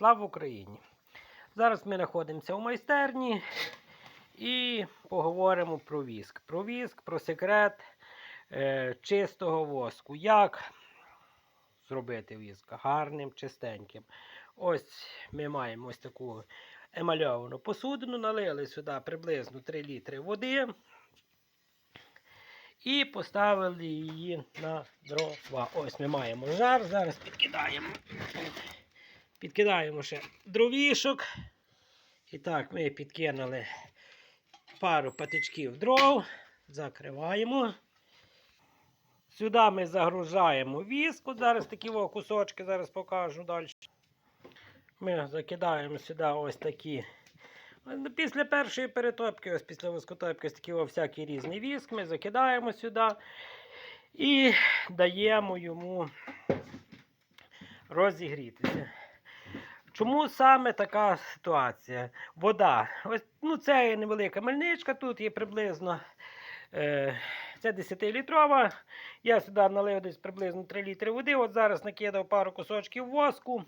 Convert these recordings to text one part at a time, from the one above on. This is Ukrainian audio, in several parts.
Слава Україні! Зараз ми знаходимося у майстерні і поговоримо про віск. Про віск, про секрет е, чистого воску. Як зробити віск гарним, чистеньким. Ось ми маємо ось таку емальовану посудину, налили сюди приблизно 3 літри води. І поставили її на дрова. Ось ми маємо жар. Зараз підкидаємо. Підкидаємо ще дровішок. І так, ми підкинули пару патичків дров. Закриваємо. Сюди ми загружаємо віску. Зараз такі о, кусочки, зараз покажу далі. Ми закидаємо сюди ось такі. Після першої перетопки, ось після воскотопки, ось такий о, всякий різний віск. Ми закидаємо сюди і даємо йому розігрітися. Чому саме така ситуація? Вода. Ось, ну, Це невелика мельничка, тут є приблизно е, це 10-літрова. Я сюди налив десь приблизно 3 літри води. От зараз накидав пару кусочків воску.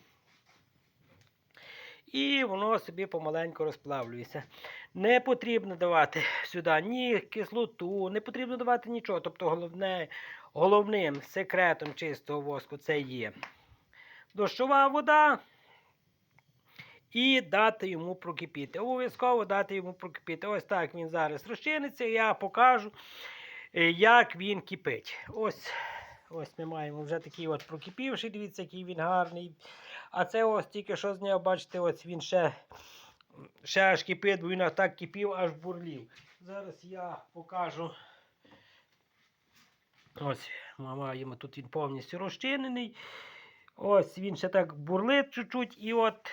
І воно собі помаленьку розплавлюється. Не потрібно давати сюди ні кислоту, не потрібно давати нічого. Тобто головне, головним секретом чистого воску це є дощова вода. І дати йому прокипіти. Обов'язково дати йому прокипіти. Ось так він зараз розчиниться. Я покажу, е, як він кипить. Ось ось ми маємо вже такий от прокипівший. Дивіться, який він гарний. А це ось тільки що зняв, бачите, ось він ще ще аж кипить, бо він так кипів, аж бурлів. Зараз я покажу. Ось, ми маємо тут він повністю розчинений. Ось він ще так бурлить чуть-чуть. І от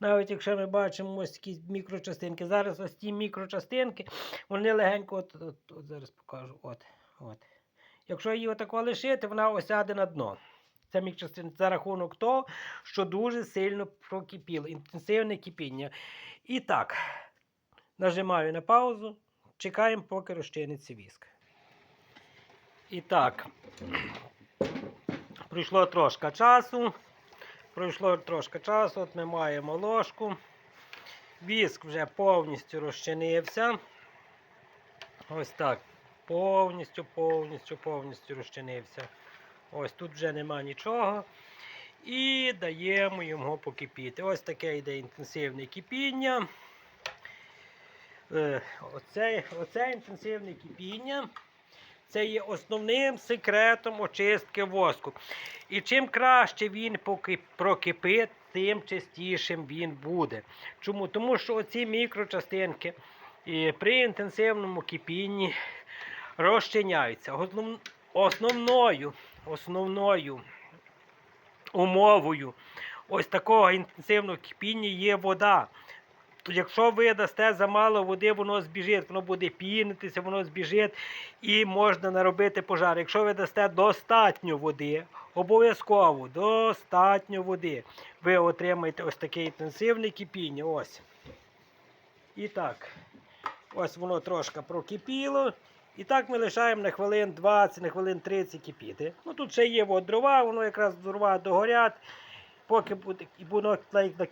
навіть якщо ми бачимо ось такі мікрочастинки. Зараз ось ті мікрочастинки, вони легенько, от, от, от зараз покажу. от, от. Якщо її отако лишити, вона осяде на дно. Це мікрочастинки за рахунок того, що дуже сильно прокипіло, інтенсивне кипіння. І так, нажимаю на паузу, чекаємо, поки розчиниться віск. І так, пройшло трошки часу. Пройшло трошки часу, от ми маємо ложку. Віск вже повністю розчинився. Ось так. Повністю, повністю, повністю розчинився. Ось тут вже нема нічого. І даємо йому покипіти. Ось таке йде інтенсивне кипіння. Е, Оце, оце інтенсивне кипіння. Це є основним секретом очистки воску. І чим краще він прокипить, тим чистішим він буде. Чому? Тому що оці мікрочастинки при інтенсивному кипінні розчиняються. Основною, основною умовою ось такого інтенсивного кипіння є вода. То якщо ви дасте замало води, воно збіжить, воно буде пінитися, воно збіжить і можна наробити пожар. Якщо ви дасте достатньо води, обов'язково достатньо води, ви отримаєте ось таке інтенсивне кипіння. Ось. І так, ось воно трошки прокипіло. І так ми лишаємо на хвилин 20, на хвилин 30 кипіти. Ну Тут ще є от дрова, воно якраз дрова догорять, поки буде, і воно так,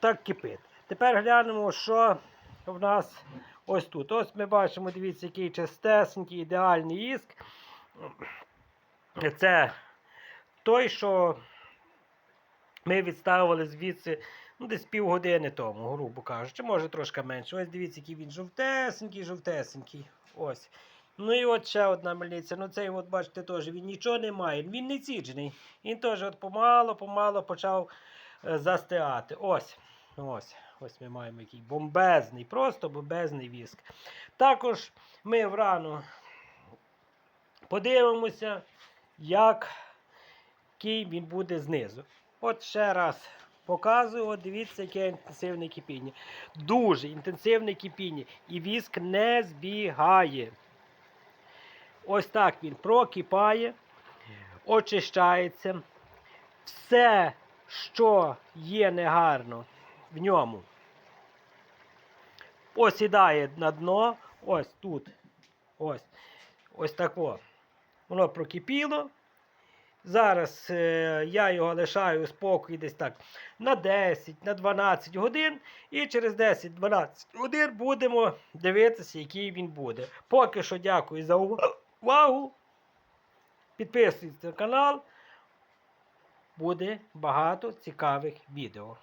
так кипить. Тепер глянемо, що в нас ось тут. Ось ми бачимо, дивіться, який чистесенький, ідеальний іск. Це той, що ми відставили звідси ну, десь півгодини тому, грубо кажучи, може трошки менше. Ось дивіться, який він жовтесенький, жовтесенький. Ось. Ну і от ще одна мельниця. Ну цей, от, бачите, теж він нічого не має. Він не ціджений. Він теж от помало-помало почав е, застигати. Ось. Ось. Ось ми маємо який бомбезний, просто бомбезний віск. Також ми врано подивимося, як, який він буде знизу. От ще раз показую, от дивіться, яке інтенсивне кипіння. Дуже інтенсивне кипіння. І віск не збігає. Ось так він прокипає, очищається. Все, що є негарно в ньому, осідає на дно. Ось тут. Ось ось так. Воно прокипіло. Зараз е, я його лишаю у спокій десь так на 10, на 12 годин. І через 10-12 годин будемо дивитися, який він буде. Поки що дякую за увагу. Підписуйтесь на канал. Буде багато цікавих відео.